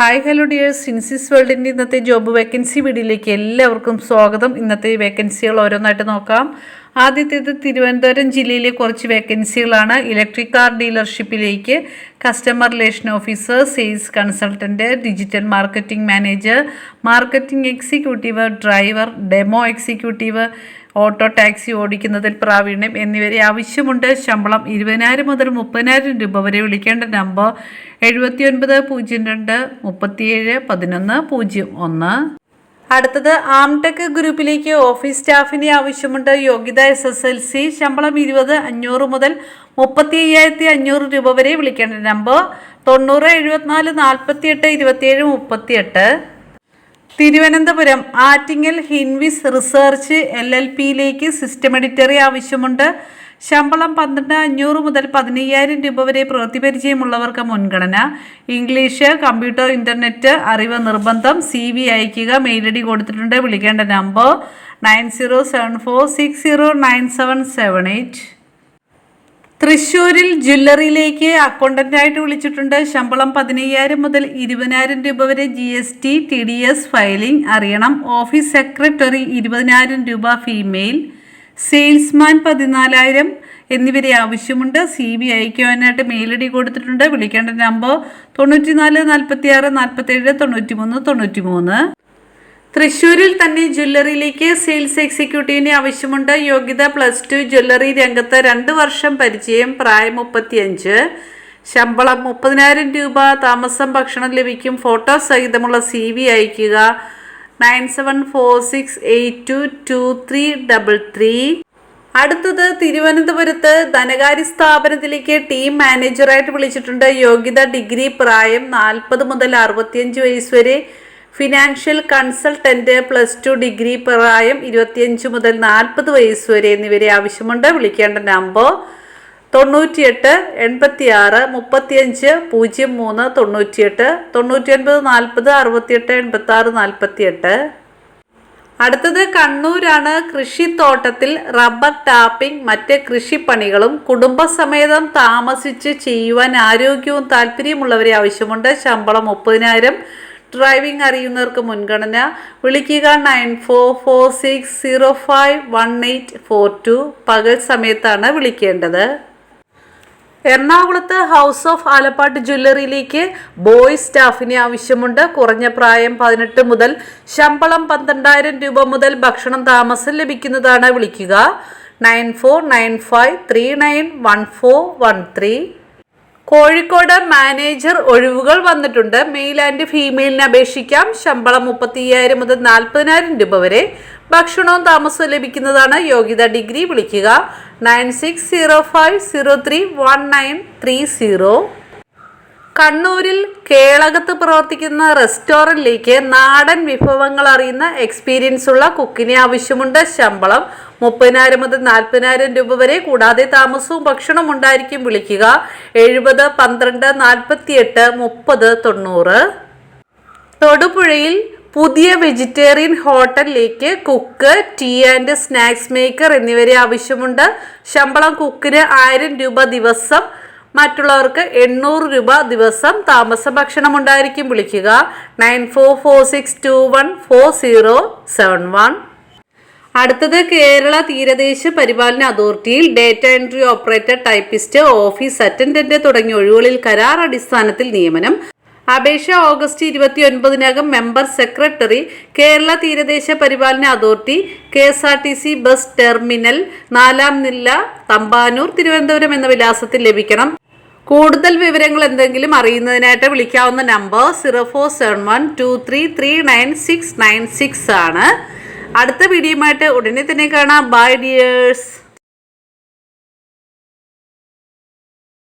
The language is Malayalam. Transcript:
ഹായ് ഹലോ ഡിയർ സിൻസിസ് വേൾഡിന്റെ ഇന്നത്തെ ജോബ് വേക്കൻസി വീഡിയോയിലേക്ക് എല്ലാവർക്കും സ്വാഗതം. ഇന്നത്തെ വേക്കൻസികൾ ഓരോന്നായിട്ട് നോക്കാം. ആദ്യത്തേത് തിരുവനന്തപുരം ജില്ലയിലെ കുറച്ച് വേക്കൻസികളാണ്. Electric car ഡീലർഷിപ്പിലേക്ക് customer relation officer sales consultant digital marketing manager marketing executive driver demo executive auto taxi ഓടിക്കുന്നതിൽ പ്രാവീണ്യം എന്നിവരെ ആവശ്യമുണ്ട്. ശമ്പളം ഇരുപതിനായിരം മുതൽ മുപ്പതിനായിരം രൂപ വരെ വിളിക്കേണ്ട നമ്പർ എഴുപത്തി ഒൻപത് പൂജ്യം രണ്ട് മുപ്പത്തിയേഴ് പതിനൊന്ന് പൂജ്യം ഒന്ന്. അടുത്തത് ആംടെക് ഗ്രൂപ്പിലേക്ക് ഓഫീസ് സ്റ്റാഫിനെ ആവശ്യമുണ്ട്. യോഗ്യത എസ് എസ് എൽ സി ശമ്പളം ഇരുപത് അഞ്ഞൂറ് മുതൽ മുപ്പത്തി അയ്യായിരത്തി അഞ്ഞൂറ് രൂപ വരെ വിളിക്കേണ്ട നമ്പർ തൊണ്ണൂറ് എഴുപത്തിനാല് നാൽപ്പത്തിയെട്ട് ഇരുപത്തിയേഴ് മുപ്പത്തിയെട്ട്. തിരുവനന്തപുരം ആറ്റിങ്ങൽ ഹിൻവിസ് റിസർച്ച് എൽ എൽ പിയിലേക്ക് സിസ്റ്റം എഡിറ്ററി ആവശ്യമുണ്ട്. ശമ്പളം പന്ത്രണ്ട് അഞ്ഞൂറ് മുതൽ പതിനയ്യായിരം രൂപ വരെ പ്രവൃത്തിപരിചയമുള്ളവർക്ക് മുൻഗണന. ഇംഗ്ലീഷ് കമ്പ്യൂട്ടർ ഇന്റർനെറ്റ് അറിവ് നിർബന്ധം സി വി അയക്കുക ഡി കൊടുത്തിട്ടുണ്ട്. വിളിക്കേണ്ട number nine zero seven four six zero nine seven seven eight. തൃശ്ശൂരിൽ ജ്വല്ലറിയിലേക്ക് അക്കൗണ്ടന്റായിട്ട് വിളിച്ചിട്ടുണ്ട്. ശമ്പളം പതിനയ്യായിരം മുതൽ ഇരുപതിനായിരം രൂപ വരെ G S T T D S filing അറിയണം. ഓഫീസ് സെക്രട്ടറി ഇരുപതിനായിരം രൂപ ഫീമെയിൽ. സെയിൽസ്മാൻ പതിനാലായിരം എന്നിവരെ ആവശ്യമുണ്ട്. സി ബി അയക്കുവാനായിട്ട് മെയിൽ ഐ ഡി കൊടുത്തിട്ടുണ്ട്. വിളിക്കേണ്ട നമ്പർ തൊണ്ണൂറ്റിനാല് നാൽപ്പത്തി ആറ് നാൽപ്പത്തേഴ് തൊണ്ണൂറ്റി മൂന്ന് തൊണ്ണൂറ്റി മൂന്ന് തൃശ്ശൂരിൽ തന്നെ ജ്വല്ലറിയിലേക്ക് സെയിൽസ് എക്സിക്യൂട്ടീവിന് ആവശ്യമുണ്ട്. യോഗ്യത പ്ലസ് ടു ജ്വല്ലറി രംഗത്ത് രണ്ട് വർഷം പരിചയം പ്രായം മുപ്പത്തിയഞ്ച്. ശമ്പളം മുപ്പതിനായിരം രൂപ താമസം ഭക്ഷണം ലഭിക്കും. ഫോട്ടോ സഹിതമുള്ള സി വി അയക്കുക nine seven four six eight two two three double three അടുത്തത് തിരുവനന്തപുരത്ത് ധനകാര്യ സ്ഥാപനത്തിലേക്ക് ടീം മാനേജറായിട്ട് വിളിച്ചിട്ടുണ്ട്. യോഗ്യത ഡിഗ്രി പ്രായം നാൽപ്പത് മുതൽ അറുപത്തിയഞ്ച് വയസ്സ് വരെ financial consultant plus two degree പ്രായം ഇരുപത്തിയഞ്ച് മുതൽ നാൽപ്പത് വയസ്സ് വരെ എന്നിവരെ ആവശ്യമുണ്ട്. വിളിക്കേണ്ട നമ്പർ തൊണ്ണൂറ്റിയെട്ട് എൺപത്തി ആറ് മുപ്പത്തിയഞ്ച് പൂജ്യം മൂന്ന് തൊണ്ണൂറ്റിയെട്ട് തൊണ്ണൂറ്റി ഒൻപത് നാൽപ്പത് അറുപത്തിയെട്ട് എൺപത്തി ആറ് നാൽപ്പത്തിയെട്ട്. അടുത്തത് കണ്ണൂരാണ്. കൃഷിത്തോട്ടത്തിൽ റബ്ബർ ടാപ്പിംഗ് മറ്റ് കൃഷിപ്പണികളും കുടുംബസമേതം താമസിച്ച് ചെയ്യുവാൻ ആരോഗ്യവും താല്പര്യമുള്ളവരെ ആവശ്യമുണ്ട്. ശമ്പളം മുപ്പതിനായിരം ഡ്രൈവിംഗ് അറിയുന്നവർക്ക് മുൻഗണന. വിളിക്കുക nine four four six zero five one eight four two പകൽ സമയത്താണ് വിളിക്കേണ്ടത്. എറണാകുളത്ത് ഹൗസ് ഓഫ് ആലപ്പാട്ട് ജ്വല്ലറിയിലേക്ക് ബോയ്സ് സ്റ്റാഫിനെ ആവശ്യമുണ്ട്. കുറഞ്ഞ പ്രായം പതിനെട്ട് മുതൽ ശമ്പളം പന്ത്രണ്ടായിരം രൂപ മുതൽ ഭക്ഷണം താമസം ലഭിക്കുന്നതാണ് വിളിക്കുക. Nine four nine five three nine one four one three Kozhikode manager ഒഴിവുകൾ വന്നിട്ടുണ്ട്. മെയിൽ ആൻഡ് ഫീമെയിലിന് അപേക്ഷിക്കാം. ശമ്പളം മുപ്പത്തി അയ്യായിരം മുതൽ നാൽപ്പതിനായിരം രൂപ വരെ ഭക്ഷണവും താമസവും ലഭിക്കുന്നതാണ്. യോഗ്യത ഡിഗ്രി വിളിക്കുക. Nine six zero five zero three one nine three zero. കണ്ണൂരിൽ കേളകത്ത് പ്രവർത്തിക്കുന്ന റെസ്റ്റോറന്റിലേക്ക് നാടൻ വിഭവങ്ങൾ അറിയുന്ന എക്സ്പീരിയൻസ് ഉള്ള കുക്കിനെ ആവശ്യമുണ്ട്. ശമ്പളം മുപ്പതിനായിരം മുതൽ നാൽപ്പതിനായിരം രൂപ വരെ കൂടാതെ താമസവും ഭക്ഷണവും ഉണ്ടായിരിക്കും വിളിക്കുക. എഴുപത് പന്ത്രണ്ട് നാൽപ്പത്തിയെട്ട് മുപ്പത് തൊണ്ണൂറ്. തൊടുപുഴയിൽ പുതിയ വെജിറ്റേറിയൻ ഹോട്ടലിലേക്ക് cook tea and snacks maker എന്നിവരെ ആവശ്യമുണ്ട്. ശമ്പളം കുക്കിന് ആയിരം രൂപ ദിവസം. മറ്റുള്ളവർക്ക് എണ്ണൂറ് രൂപ ദിവസം താമസ ഭക്ഷണം ഉണ്ടായിരിക്കും വിളിക്കുക. Nine four four six two one four zero seven one. അടുത്തത് കേരള തീരദേശ പരിപാലന അതോറിറ്റിയിൽ data entry operator typist office attendant തുടങ്ങിയ ഒഴിവുകളിൽ കരാർ അടിസ്ഥാനത്തിൽ നിയമനം. അപേക്ഷ ഓഗസ്റ്റ് ഇരുപത്തി ഒൻപതിനകം മെമ്പർ സെക്രട്ടറി കേരള തീരദേശ പരിപാലന authority K S R T C bus terminal നാലാം നില തമ്പാനൂർ തിരുവനന്തപുരം എന്ന വിലാസത്തിൽ ലഭിക്കണം. കൂടുതൽ വിവരങ്ങൾ എന്തെങ്കിലും അറിയുന്നതിനായിട്ട് വിളിക്കാവുന്ന number zero four seven one two three three nine six nine six ആണ്. അടുത്ത വീഡിയോയുമായിട്ട് ഉടനെ തന്നെ കാണാം. By dears